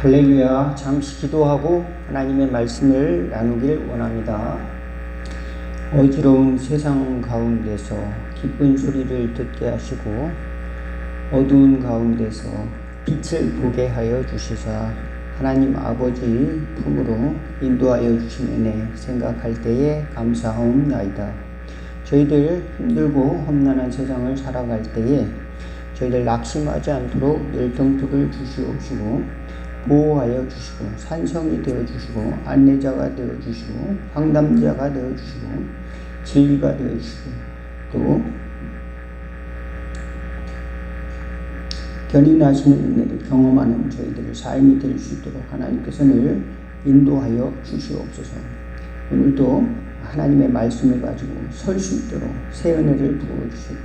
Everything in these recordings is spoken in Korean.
할렐루야. 잠시 기도하고 하나님의 말씀을 나누길 원합니다. 어지러운 세상 가운데서 기쁜 소리를 듣게 하시고 어두운 가운데서 빛을 보게 하여 주시사 하나님 아버지 품으로 인도하여 주신 은혜 생각할 때에 감사하옵나이다. 저희들 힘들고 험난한 세상을 살아갈 때에 저희들 낙심하지 않도록 열등턱을 주시옵시고 보호하여 주시고 산성이 되어 주시고 안내자가 되어 주시고 상담자가 되어 주시고 진리가 되어 주시고 또 견인하시는 은혜를 경험하는 저희들의 삶이 될 수 있도록 하나님께서 늘 인도하여 주시옵소서. 오늘도 하나님의 말씀을 가지고 설 수 있도록 새 은혜를 부어 주시고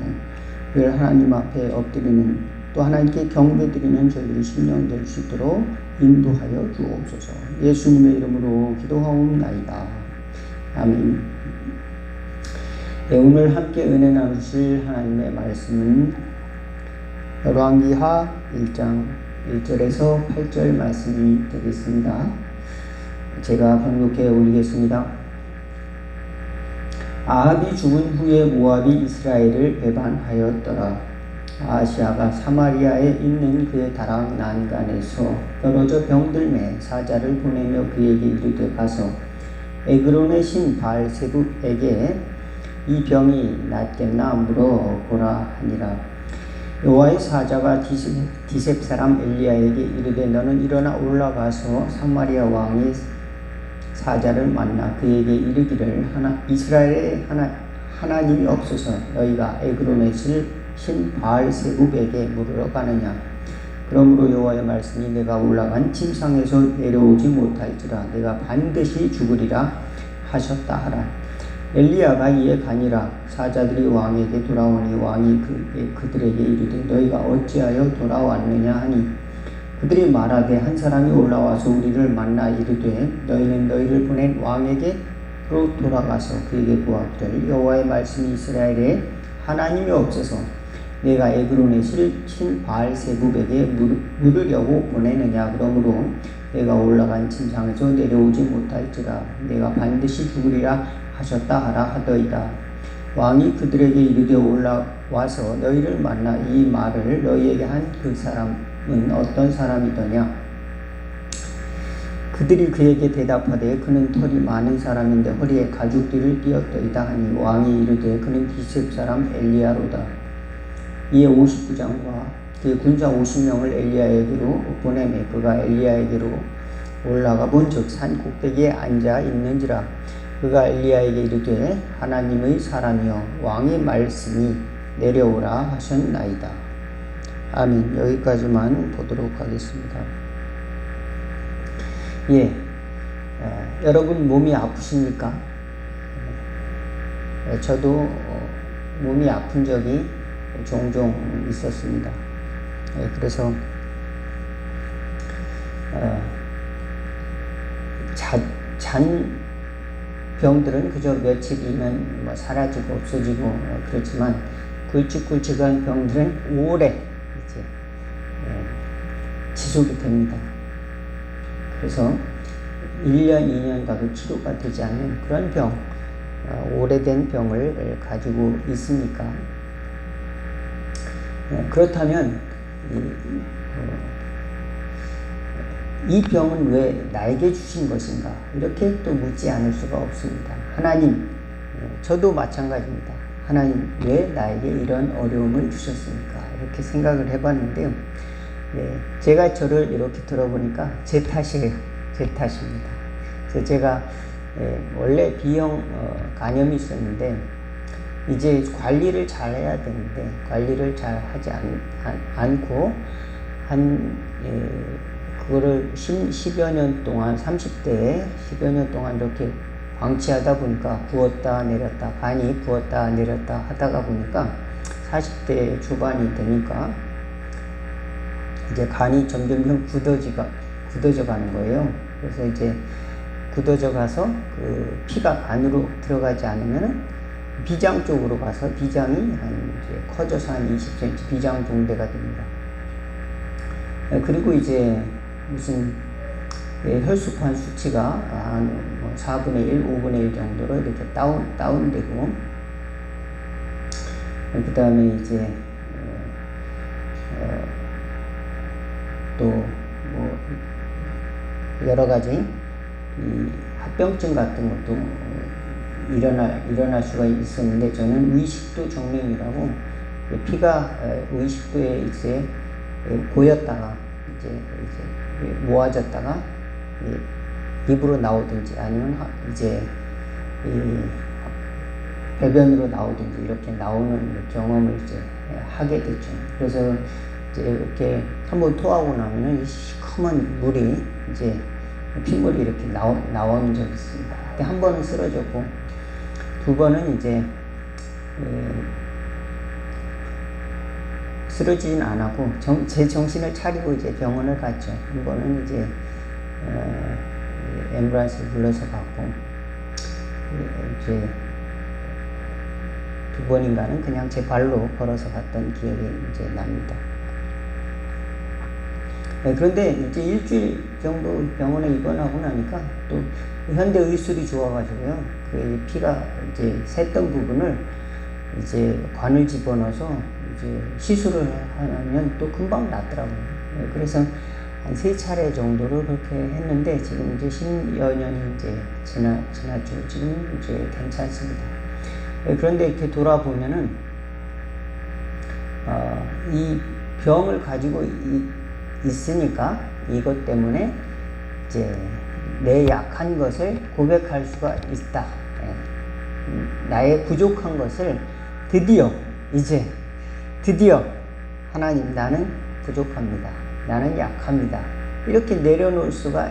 늘 하나님 앞에 엎드리는 또 하나님께 경배드리는 저희들이 심령 될 수 있도록 인도하여 주옵소서. 예수님의 이름으로 기도하옵나이다. 아멘. 네, 오늘 함께 은혜 나누실 하나님의 말씀은 열왕기하 1장 1절에서 8절 말씀이 되겠습니다. 제가 번역해 올리겠습니다. 아합이 죽은 후에 모압이 이스라엘을 배반하였더라. 아시아가 사마리아에 있는 그의 다락 난간에서 떨어져 병들매 사자를 보내며 그에게 이르되 가서 에그론의 신 바알세북에게 이 병이 낫겠나 물어보라 하니라. 여호와의 사자가 디셉, 디셉 사람 엘리야에게 이르되 너는 일어나 올라가서 사마리아 왕의 사자를 만나 그에게 이르기를 하나 이스라엘의 하나 하나님이 없어서 너희가 에그론의 실 신 바알세굽에게 물으러 가느냐? 그러므로 여호와의 말씀이 내가 올라간 침상에서 내려오지 못할지라 내가 반드시 죽으리라 하셨다 하라. 엘리야가 이에 가니라. 사자들이 왕에게 돌아오니 왕이 그, 그들에게 이르되 너희가 어찌하여 돌아왔느냐 하니? 그들이 말하되 한 사람이 올라와서 우리를 만나 이르되 너희는 너희를 보낸 왕에게 로 돌아가서 그에게 보았기를 여호와의 말씀이 이스라엘에 하나님이 없어서 내가 에그론의 신 바알세굽에게 물으려고 보내느냐? 그러므로 내가 올라간 침상에서 내려오지 못할지라. 내가 반드시 죽으리라 하셨다 하라 하더이다. 왕이 그들에게 이르되 올라와서 너희를 만나 이 말을 너희에게 한 그 사람은 어떤 사람이더냐? 그들이 그에게 대답하되 그는 털이 많은 사람인데 허리에 가죽띠를 띄었더이다 하니 왕이 이르되 그는 디셉 사람 엘리야로다 이에 59장과 그 군사 50명을 엘리야에게로 보내매 그가 엘리야에게로 올라가 본즉 산 꼭대기에 앉아 있는지라 그가 엘리야에게 이르되 하나님의 사람이여 왕의 말씀이 내려오라 하셨나이다. 아멘. 여기까지만 보도록 하겠습니다. 예. 에, 여러분 몸이 아프십니까? 에, 저도 어, 몸이 아픈 적이 종종 있었습니다. 예, 그래서 어, 자, 잔 병들은 그저 며칠이면 뭐 사라지고 없어지고 어, 그렇지만 굵직굵직한 병들은 오래 이제 예, 지속이 됩니다. 그래서 1년, 2년 가도 치료가 되지 않는 그런 병, 어, 오래된 병을 가지고 있으니까 네, 그렇다면 이, 어, 이 병은 왜 나에게 주신 것인가? 이렇게 또 묻지 않을 수가 없습니다. 하나님, 예, 저도 마찬가지입니다. 하나님, 왜 나에게 이런 어려움을 주셨습니까? 이렇게 생각을 해봤는데요. 네, 제가 저를 이렇게 들어보니까 제 탓이에요. 제 탓입니다. 제가 예, 원래 B형 어, 간염이 있었는데 이제 관리를 잘 해야 되는데 관리를 잘 하지 않, 않고 한 예, 그거를 10, 10 여 년 동안 30대에 10여 년 동안 이렇게 방치하다 보니까 부었다 내렸다 간이 부었다 내렸다 하다가 보니까 40대 초반이 되니까 이제 간이 점점점 굳어지가 굳어져 가는 거예요. 그래서 이제 굳어져 가서 그 피가 안으로 들어가지 않으면 비장 쪽으로 가서 비장이 한 이제 커져서 한 20cm 비장 종대가 됩니다. 네, 그리고 이제 무슨 예, 혈수판 수치가 한뭐 4분의 1, 5분의 1 정도로 이렇게 다운, 다운되고, 그 다음에 이제, 어, 어, 또, 뭐, 여러 가지, 이 합병증 같은 것도 일어날, 일어날 수가 있었는데, 저는 의식도 정맥이라고, 피가 의식도에 이제 고였다가, 이제, 이제 모아졌다가, 입으로 나오든지 아니면 이제 이 배변으로 나오든지 이렇게 나오는 경험을 이제 하게 되죠. 그래서 이제 이렇게 한번 토하고 나면은 이 시커먼 물이 이제 핏물이 이렇게 나온 적이 있습니다. 한 번은 쓰러졌고 두 번은 이제 쓰러지진 않았고 정, 제 정신을 차리고 이제 병원을 갔죠. 한 번은 이제 어, 엠브란스를 불러서 갔고 이제 두 번인가는 그냥 제 발로 걸어서 갔던 기억이 이제 납니다. 네, 그런데 이제 일주일 정도 병원에 입원하고 나니까 또 현대 의술이 좋아가지고요. 그 피가 이제 샜던 부분을 이제 관을 집어넣어서 이제 시술을 하면 또 금방 낫더라고요. 네, 그래서 한 세 차례 정도를 그렇게 했는데 지금 이제 10여 년이 이제 지나, 지났죠. 지금 이제 괜찮습니다. 네, 그런데 이렇게 돌아보면은, 어, 이 병을 가지고 이, 있으니까 이것 때문에 이제 내 약한 것을 고백할 수가 있다. 예. 나의 부족한 것을 드디어 이제 드디어 하나님 나는 부족합니다. 나는 약합니다. 이렇게 내려놓을 수가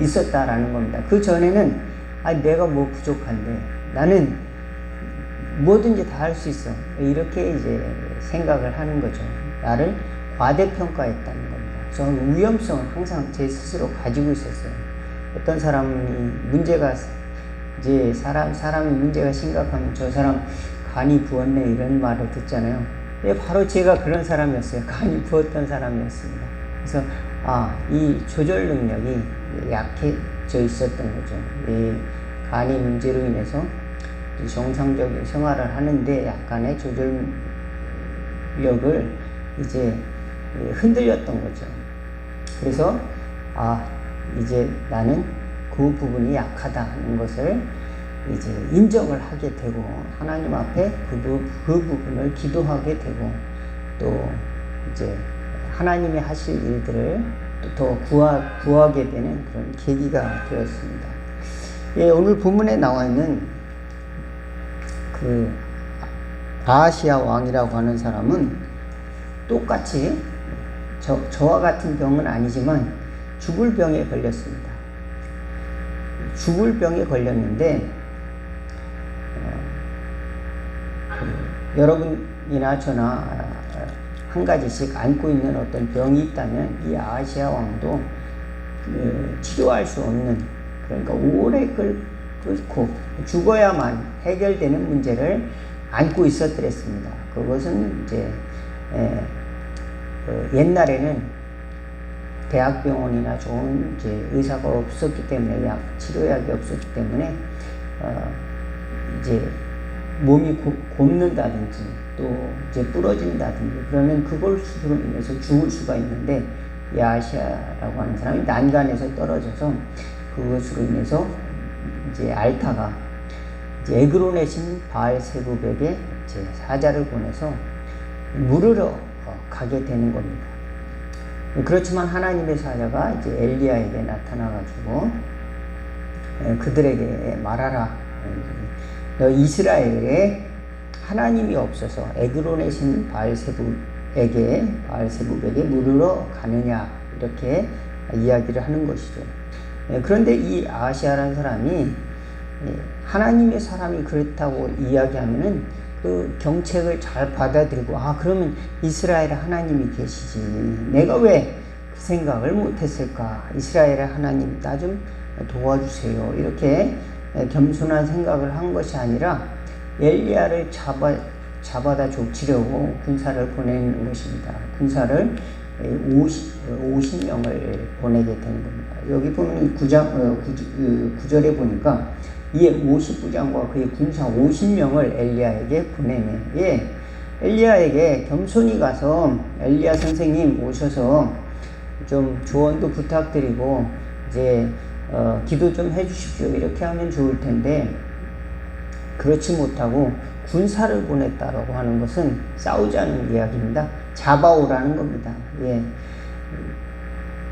있, 었다라는 겁니다. 그 전에는 아 내가 뭐 부족한데 나는 뭐든지 다 할 수 있어. 이렇게 이제 생각을 하는 거죠. 나를 과대평가했다는 겁니다. 저는 위험성을 항상 제 스스로 가지고 있었어요. 어떤 사람이 문제가 이제 사람 사람이 문제가 심각하면 저 사람 간이 부었네 이런 말을 듣잖아요. 예, 바로 제가 그런 사람이었어요. 간이 부었던 사람이었습니다. 그래서 아, 이 조절 능력이 약해져 있었던 거죠. 이 간이 문제로 인해서 정상적인 생활을 하는데 약간의 조절력을 이제 흔들렸던 거죠. 그래서 아, 이제 나는 그 부분이 약하다는 것을 이제 인정을 하게 되고 하나님 앞에 그, 부, 그 부분을 기도하게 되고 또 이제 하나님이 하실 일들을 더 구하, 구하게 되는 그런 계기가 되었습니다. 예, 오늘 본문에 나와 있는 그 아시아 왕이라고 하는 사람은 똑같이 저, 저와 같은 병은 아니지만 죽을 병에 걸렸습니다. 죽을 병에 걸렸는데 여러분이나 저나 한 가지씩 안고 있는 어떤 병이 있다면 이 아시아 왕도 그 치료할 수 없는 그러니까 오래 끓고 죽어야만 해결되는 문제를 안고 있었더랬습니다. 그것은 이제 에, 그 옛날에는 대학병원이나 좋은 이제 의사가 없었기 때문에 약 치료약이 없었기 때문에 어, 이제 몸이 고, 곪는다든지 또 이제 부러진다든지 그러면 그걸 수로 인해서 죽을 수가 있는데 야시아라고 하는 사람이 난간에서 떨어져서 그것으로 인해서 이제 알타가 이제 에그론의 신 바알세부백에 이제 사자를 보내서 물으러 어, 가게 되는 겁니다. 그렇지만 하나님의 사자가 이제 엘리야에게 나타나가지고 그들에게 말하라. 너 이스라엘에 하나님이 없어서 에그론의 신 바알세부에게 바알세부에게 물으러 가느냐 이렇게 이야기를 하는 것이죠. 예, 그런데 이 아시아라는 사람이 예, 하나님의 사람이 그렇다고 이야기하면은 그 경책을 잘 받아들이고 아 그러면 이스라엘에 하나님이 계시지 내가 왜 그 생각을 못했을까 이스라엘의 하나님 나 좀 도와주세요 이렇게 겸손한 생각을 한 것이 아니라 엘리야를 잡아 잡아다 족치려고 군사를 보내는 것입니다. 군사를 50, 50명을 보내게 되는 겁니다. 여기 보면 구장, 어, 구, 그 구절에 보니까 이에 50부장과 그의 군사 50명을 엘리야에게 보내네. 예. 엘리야에게 겸손히 가서 엘리야 선생님 오셔서 좀 조언도 부탁드리고 이제 어, 기도 좀 해주십시오. 이렇게 하면 좋을 텐데 그렇지 못하고 군사를 보냈다라고 하는 것은 싸우자는 이야기입니다. 잡아오라는 겁니다. 예.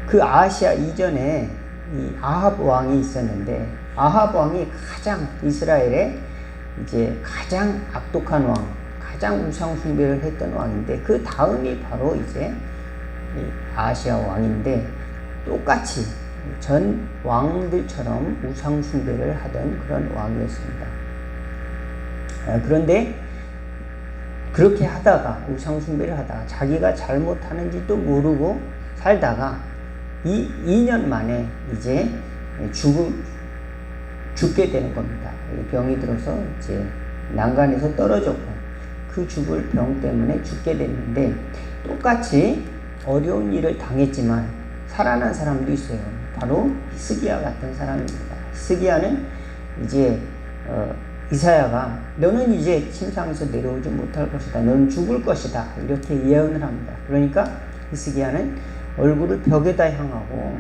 그 아시아 이전에 이 아합 왕이 있었는데 아합 왕이 가장 이스라엘의 이제 가장 악독한 왕, 가장 우상 숭배를 했던 왕인데 그 다음이 바로 이제 아시아 왕인데 똑같이 전 왕들처럼 우상 숭배를 하던 그런 왕이었습니다. 아, 그런데 그렇게 하다가 우상 숭배를 하다가 자기가 잘못하는지도 모르고 살다가 이 2년 만에 이제 죽음 죽게 되는 겁니다. 병이 들어서 이제 난간에서 떨어졌고 그 죽을 병 때문에 죽게 됐는데 똑같이 어려운 일을 당했지만 살아난 사람도 있어요. 바로 히스기야 같은 사람입니다. 히스기야는 이제 어, 이사야가 너는 이제 침상에서 내려오지 못할 것이다. 너는 죽을 것이다. 이렇게 예언을 합니다. 그러니까 히스기야는 얼굴을 벽에다 향하고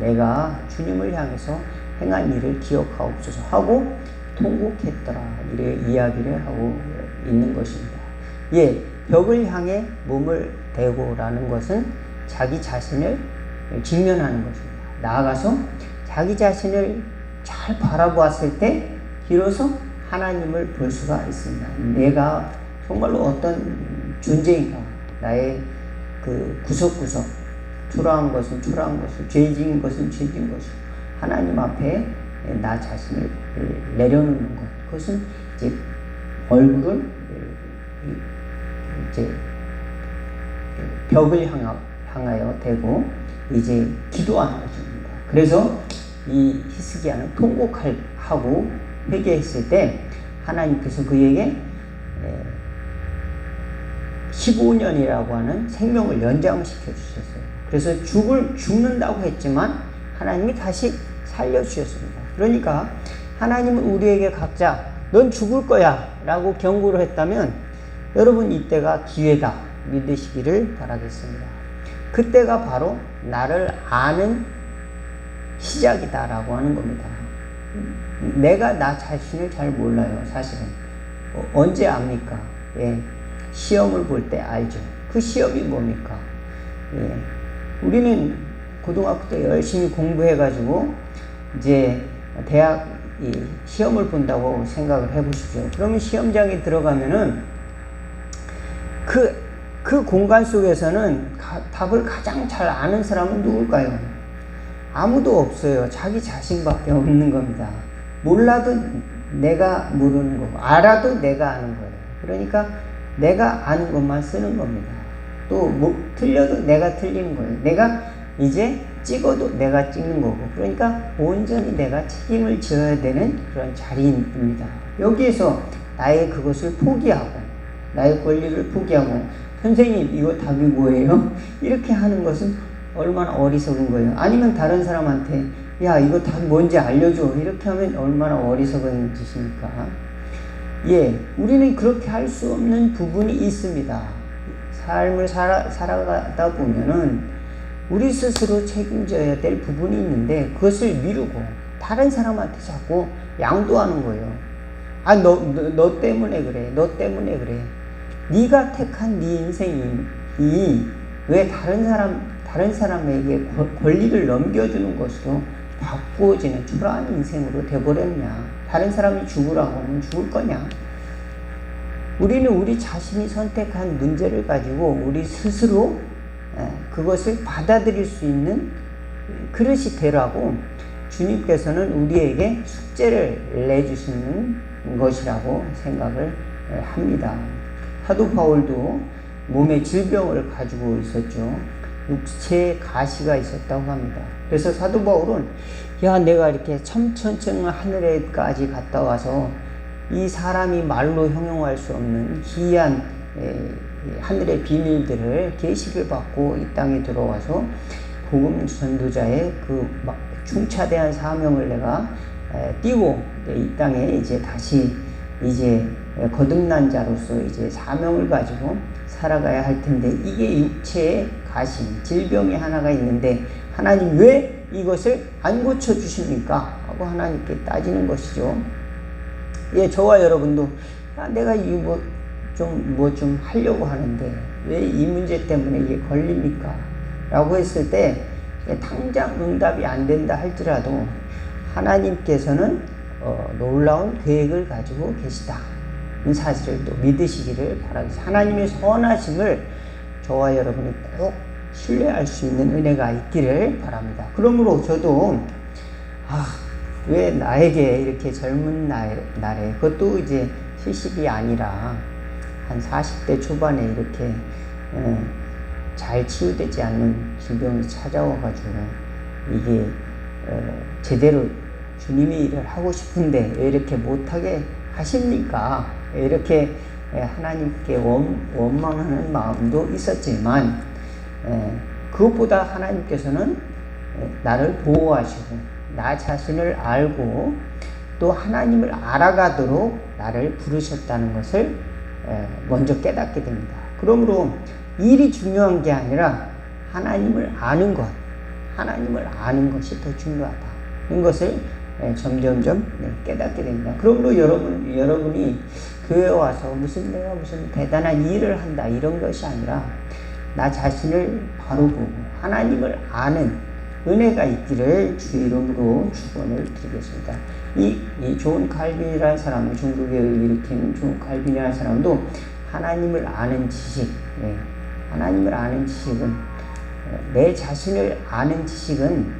내가 주님을 향해서 행한 일을 기억하옵소서 하고 통곡했더라. 이래 이야기를 하고 있는 것입니다. 예, 벽을 향해 몸을 대고라는 것은 자기 자신을 직면하는 것입니다. 나아가서 자기 자신을 잘 바라보았을 때 비로소 하나님을 볼 수가 있습니다. 내가 정말로 어떤 존재인가, 나의 그 구석구석, 초라한 것은 초라한 것을, 죄진 것은 죄진 것을, 하나님 앞에 나 자신을 내려놓는 것. 그것은 이제 얼굴을 이제 벽을 향하여 대고 이제 기도하는 것입니다. 그래서 이 히스기야는 통곡하고 회개했을 때 하나님께서 그에게 15년이라고 하는 생명을 연장시켜 주셨어요. 그래서 죽을 죽는다고 했지만 하나님이 다시 살려 주셨습니다. 그러니까 하나님은 우리에게 각자 넌 죽을 거야 라고 경고를 했다면 여러분 이때가 기회다 믿으시기를 바라겠습니다. 그때가 바로 나를 아는 시작이다라고 하는 겁니다. 내가 나 자신을 잘 몰라요, 사실은. 어, 언제 압니까? 예. 시험을 볼 때 알죠. 그 시험이 뭡니까? 예. 우리는 고등학교 때 열심히 공부해가지고 이제 대학 시험을 본다고 생각을 해보십시오. 그러면 시험장에 들어가면은 그, 그 공간 속에서는 가, 답을 가장 잘 아는 사람은 누굴까요? 아무도 없어요. 자기 자신밖에 없는 겁니다. 몰라도 내가 모르는 거고, 알아도 내가 아는 거예요. 그러니까 내가 아는 것만 쓰는 겁니다. 또, 뭐, 틀려도 내가 틀리는 거예요. 내가 이제 찍어도 내가 찍는 거고. 그러니까 온전히 내가 책임을 져야 되는 그런 자리입니다. 여기에서 나의 그것을 포기하고, 나의 권리를 포기하고, 선생님, 이거 답이 뭐예요? 이렇게 하는 것은 얼마나 어리석은 거예요. 아니면 다른 사람한테 야 이거 다 뭔지 알려줘 이렇게 하면 얼마나 어리석은 짓입니까? 예, 우리는 그렇게 할 수 없는 부분이 있습니다. 삶을 살아, 살아가다 보면은 우리 스스로 책임져야 될 부분이 있는데 그것을 미루고 다른 사람한테 자꾸 양도하는 거예요. 아, 너, 너, 너 때문에 그래. 너 때문에 그래. 네가 택한 네 인생이 왜 다른 사람 다른 사람에게 권리를 넘겨주는 것으로 바꾸어지는 초라한 인생으로 돼버렸냐. 다른 사람이 죽으라고 하면 죽을 거냐. 우리는 우리 자신이 선택한 문제를 가지고 우리 스스로 그것을 받아들일 수 있는 그릇이 되라고 주님께서는 우리에게 숙제를 내주시는 것이라고 생각을 합니다. 사도 바울도 몸에 질병을 가지고 있었죠. 육체에 가시가 있었다고 합니다. 그래서 사도 바울은 야 내가 이렇게 첨천천 하늘에까지 갔다 와서 이 사람이 말로 형용할 수 없는 기이한 이 하늘의 비밀들을 계시를 받고 이 땅에 들어와서 복음 전도자의 그막 중차대한 사명을 내가 에, 띄고 이 땅에 이제 다시 이제 거듭난 자로서 이제 사명을 가지고 살아가야 할 텐데 이게 육체의 가신 질병이 하나가 있는데 하나님 왜 이것을 안 고쳐 주십니까? 하고 하나님께 따지는 것이죠. 예, 저와 여러분도 아, 내가 이거 좀뭐 좀 하려고 하는데 왜 이 문제 때문에 이게 걸립니까? 라고 했을 때 예, 당장 응답이 안 된다 할지라도 하나님께서는 어, 놀라운 계획을 가지고 계시다. 이 사실을 또 믿으시기를 바라겠습니다. 하나님의 선하심을 저와 여러분이 꼭 신뢰할 수 있는 은혜가 있기를 바랍니다. 그러므로 저도 아, 왜 나에게 이렇게 젊은 날, 날에 그것도 이제 70이 아니라 한 40대 초반에 이렇게 에, 잘 치유되지 않는 질병이 찾아와가지고 이게 어, 제대로 주님의 일을 하고 싶은데 왜 이렇게 못하게 하십니까? 왜 이렇게 하나님께 원, 원망하는 마음도 있었지만 에, 그것보다 하나님께서는 나를 보호하시고 나 자신을 알고 또 하나님을 알아가도록 나를 부르셨다는 것을 먼저 깨닫게 됩니다. 그러므로 일이 중요한 게 아니라 하나님을 아는 것, 하나님을 아는 것이 더 중요하다는 것을 점점점 깨닫게 됩니다. 그러므로 여러분, 여러분이 교회 와서 무슨 내가 무슨 대단한 일을 한다 이런 것이 아니라 나 자신을 바로 보고 하나님을 아는 은혜가 있기를 주의 이름으로 축원을 드리겠습니다. 이, 이 좋은 칼빈이라는 사람, 중국에 일으키는 좋은 칼빈이라는 사람도 하나님을 아는 지식, 네. 하나님을 아는 지식은 내 자신을 아는 지식은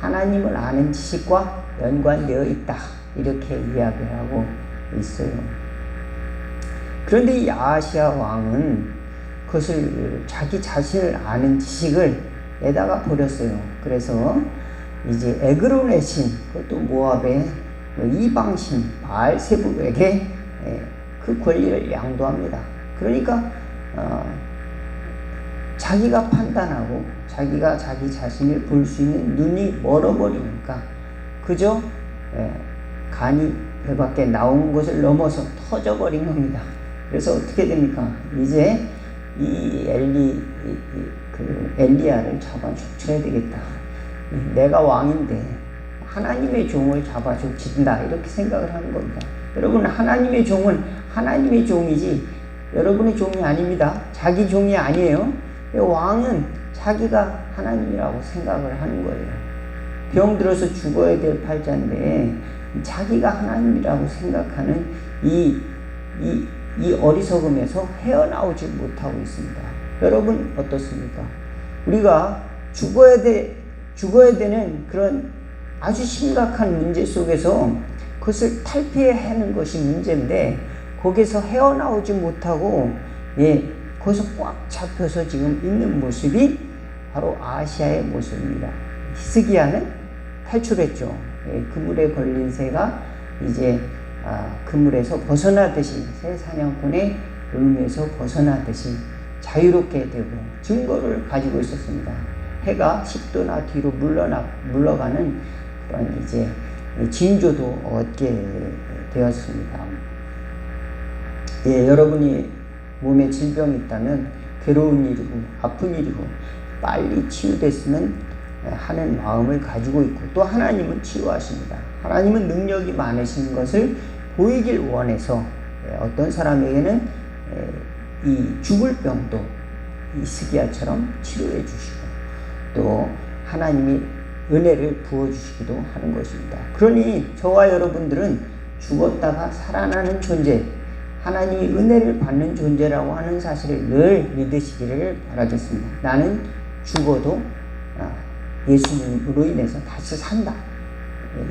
하나님을 아는 지식과 연관되어 있다. 이렇게 이야기를 하고 있어요. 그런데 이 아시아 왕은 그것을 자기 자신을 아는 지식을 에다가 버렸어요. 그래서 이제 에그론의 신, 그것도 모압의 이방신 바알세부에게 그 권리를 양도합니다. 그러니까 어, 자기가 판단하고 자기가 자기 자신을 볼 수 있는 눈이 멀어버리니까 그저 예, 간이 배 밖에 나온 것을 넘어서 터져버린 겁니다. 그래서 어떻게 됩니까? 이제 이 엘리 이, 이, 그 엘리야를 잡아 죽쳐야 되겠다. 내가 왕인데 하나님의 종을 잡아 죽친다 이렇게 생각을 하는 겁니다. 여러분 하나님의 종은 하나님의 종이지 여러분의 종이 아닙니다. 자기 종이 아니에요. 왕은 자기가 하나님이라고 생각을 하는 거예요. 병 들어서 죽어야 될 팔자인데 자기가 하나님이라고 생각하는 이, 이, 이 어리석음에서 헤어나오지 못하고 있습니다. 여러분 어떻습니까? 우리가 죽어야 돼, 죽어야 되는 그런 아주 심각한 문제 속에서 그것을 탈피하는 것이 문제인데 거기서 헤어나오지 못하고 예, 거기서 꽉 잡혀서 지금 있는 모습이 바로 아시아의 모습입니다. 히스기야는 탈출했죠. 예, 그물에 걸린 새가 이제 아, 그물에서 벗어나듯이 새 사냥꾼의 음에서 벗어나듯이 자유롭게 되고 증거를 가지고 있었습니다. 해가 10도나 뒤로 물러나, 물러가는 그런 이제 징조도 얻게 되었습니다. 예, 여러분이 몸에 질병이 있다면 괴로운 일이고 아픈 일이고 빨리 치유됐으면 하는 마음을 가지고 있고 또 하나님은 치유하십니다. 하나님은 능력이 많으신 것을 보이길 원해서 어떤 사람에게는 이 죽을 병도 이 스기야처럼 치료해 주시고 또 하나님이 은혜를 부어 주시기도 하는 것입니다. 그러니 저와 여러분들은 죽었다가 살아나는 존재, 하나님이 은혜를 받는 존재라고 하는 사실을 늘 믿으시기를 바라겠습니다. 나는 죽어도 아, 예수님으로 인해서 다시 산다.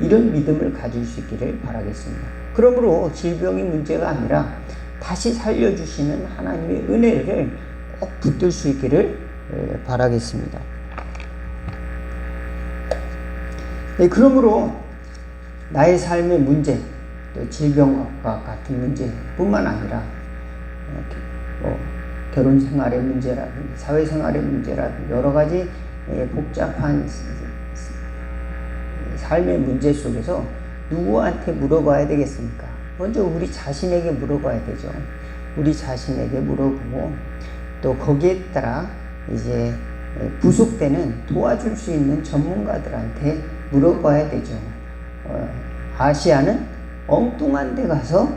이런 믿음을 가질 수 있기를 바라겠습니다. 그러므로 질병이 문제가 아니라 다시 살려주시는 하나님의 은혜를 꼭 붙들 수 있기를 바라겠습니다. 네, 그러므로 나의 삶의 문제, 또 질병과 같은 문제뿐만 아니라 뭐 결혼 생활의 문제라든지 사회 생활의 문제라든지 여러 가지 예, 복잡한 삶의 문제 속에서 누구한테 물어봐야 되겠습니까? 먼저 우리 자신에게 물어봐야 되죠. 우리 자신에게 물어보고 또 거기에 따라 이제 부속되는 도와줄 수 있는 전문가들한테 물어봐야 되죠. 어, 아시아는 엉뚱한 데 가서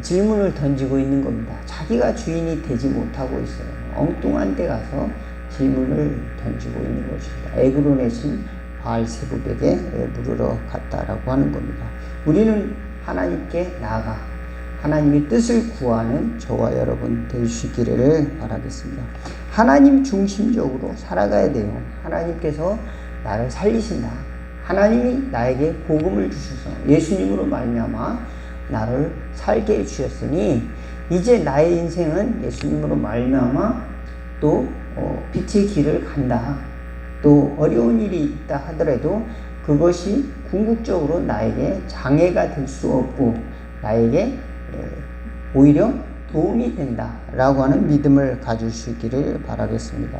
질문을 던지고 있는 겁니다. 자기가 주인이 되지 못하고 있어요. 엉뚱한 데 가서 질문을 던지고 있는 것입니다. 에그로넷은 바알세북에게 물으러 갔다라고 하는 겁니다. 우리는 하나님께 나아가 하나님의 뜻을 구하는 저와 여러분 되시기를 바라겠습니다. 하나님 중심적으로 살아가야 돼요. 하나님께서 나를 살리신다. 하나님이 나에게 복음을 주셔서 예수님으로 말미암아 나를 살게 해 주셨으니 이제 나의 인생은 예수님으로 말미암아 또 어, 빛의 길을 간다. 또 어려운 일이 있다 하더라도 그것이 궁극적으로 나에게 장애가 될 수 없고 나에게 오히려 도움이 된다라고 하는 믿음을 가질 수 있기를 바라겠습니다.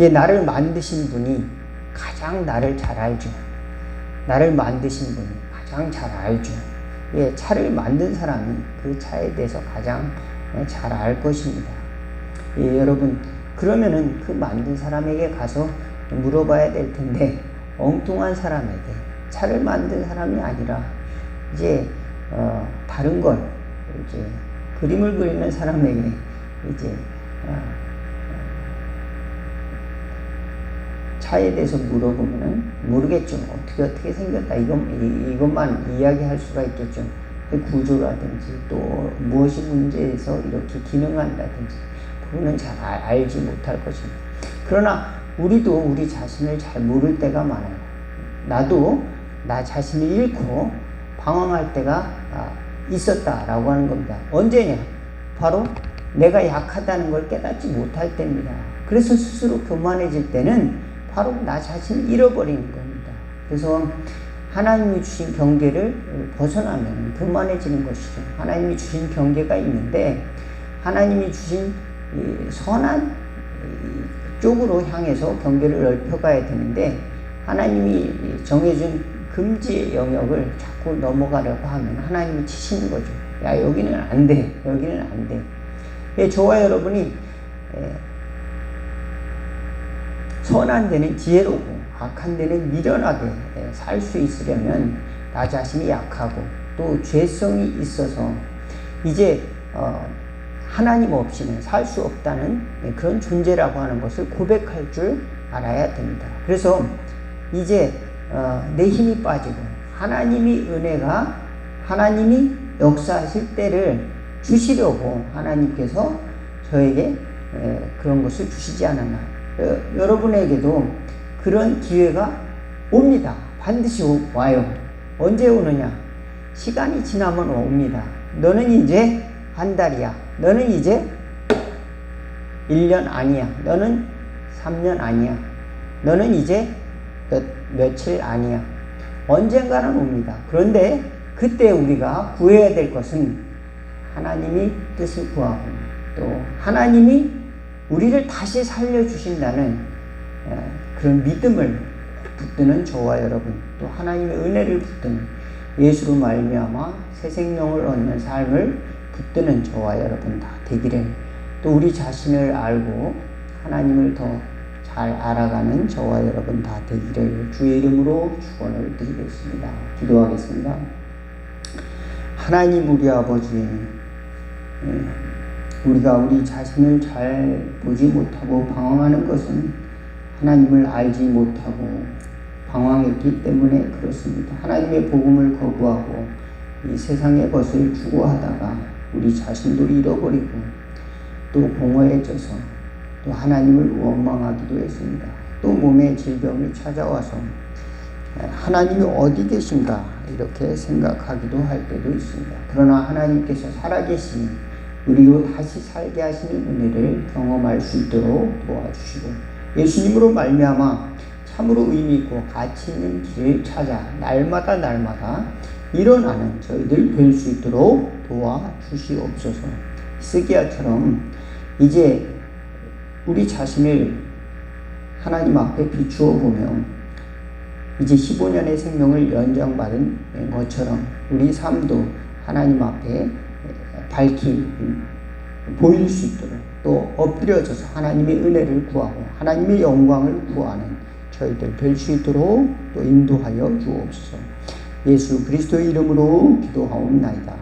예, 나를 만드신 분이 가장 나를 잘 알죠. 나를 만드신 분이 가장 잘 알죠. 예, 차를 만든 사람이 그 차에 대해서 가장 잘 알 것입니다. 예, 여러분, 그러면은 그 만든 사람에게 가서 물어봐야 될 텐데, 엉뚱한 사람에게, 차를 만든 사람이 아니라, 이제, 어, 다른 걸, 이제, 그림을 그리는 사람에게, 이제, 어, 차에 대해서 물어보면은 모르겠죠. 어떻게 어떻게 생겼다. 이것, 이것만 이야기할 수가 있겠죠. 그 구조라든지 또 무엇이 문제에서 이렇게 기능한다든지 그거는 잘 알지 못할 것입니다. 그러나 우리도 우리 자신을 잘 모를 때가 많아요. 나도 나 자신을 잃고 방황할 때가 아, 있었다라고 하는 겁니다. 언제냐? 바로 내가 약하다는 걸 깨닫지 못할 때입니다. 그래서 스스로 교만해질 때는 바로 나 자신을 잃어버리는 겁니다. 그래서 하나님이 주신 경계를 벗어나면 교만해지는 것이죠. 하나님이 주신 경계가 있는데 하나님이 주신 선한 쪽으로 향해서 경계를 넓혀가야 되는데 하나님이 정해준 금지의 영역을 자꾸 넘어가려고 하면 하나님이 치시는 거죠. 야 여기는 안 돼. 여기는 안 돼. 예, 저와 여러분이 선한 데는 지혜로고 악한 데는 미련하게 살수 있으려면 나 자신이 약하고 또 죄성이 있어서 이제 어 하나님 없이는 살 수 없다는 그런 존재라고 하는 것을 고백할 줄 알아야 됩니다. 그래서 이제 어내 힘이 빠지고 하나님이 은혜가 하나님이 역사하실 때를 주시려고 하나님께서 저에게 그런 것을 주시지 않았나 어, 여러분에게도 그런 기회가 옵니다. 반드시 와요. 언제 오느냐? 시간이 지나면 옵니다. 너는 이제 한 달이야. 너는 이제 1년 아니야. 너는 3년 아니야. 너는 이제 몇, 며칠 아니야. 언젠가는 옵니다. 그런데 그때 우리가 구해야 될 것은 하나님이 뜻을 구하고 또 하나님이 우리를 다시 살려주신다는 그런 믿음을 붙드는 저와 여러분 또 하나님의 은혜를 붙드는 예수로 말미암아 새 생명을 얻는 삶을 붙드는 저와 여러분 다 되기를 또 우리 자신을 알고 하나님을 더 잘 알아가는 저와 여러분 다 되기를 주의 이름으로 축원을 드리겠습니다. 기도하겠습니다. 하나님 우리 아버지 우리가 우리 자신을 잘 보지 못하고 방황하는 것은 하나님을 알지 못하고 방황했기 때문에 그렇습니다. 하나님의 복음을 거부하고 이 세상의 것을 추구하다가 우리 자신도 잃어버리고 또 공허해져서 또 하나님을 원망하기도 했습니다. 또 몸에 질병이 찾아와서 하나님이 어디 계신가 이렇게 생각하기도 할 때도 있습니다. 그러나 하나님께서 살아계시니 우리로 다시 살게 하시는 은혜를 경험할 수 있도록 도와주시고 예수님으로 말미암아 참으로 의미 있고 가치 있는 길을 찾아 날마다 날마다 일어나는 저희들 될 수 있도록 도와 주시옵소서. 스기야처럼 이제 우리 자신을 하나님 앞에 비추어 보면 이제 15년의 생명을 연장받은 것처럼 우리 삶도 하나님 앞에 밝히 보일 수 있도록 또 엎드려져서 하나님의 은혜를 구하고 하나님의 영광을 구하는 저희들 될 수 있도록 또 인도하여 주옵소서. 예수 그리스도의 이름으로 기도하옵나이다.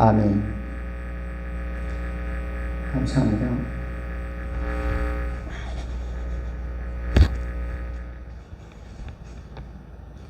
아멘 감사합니다.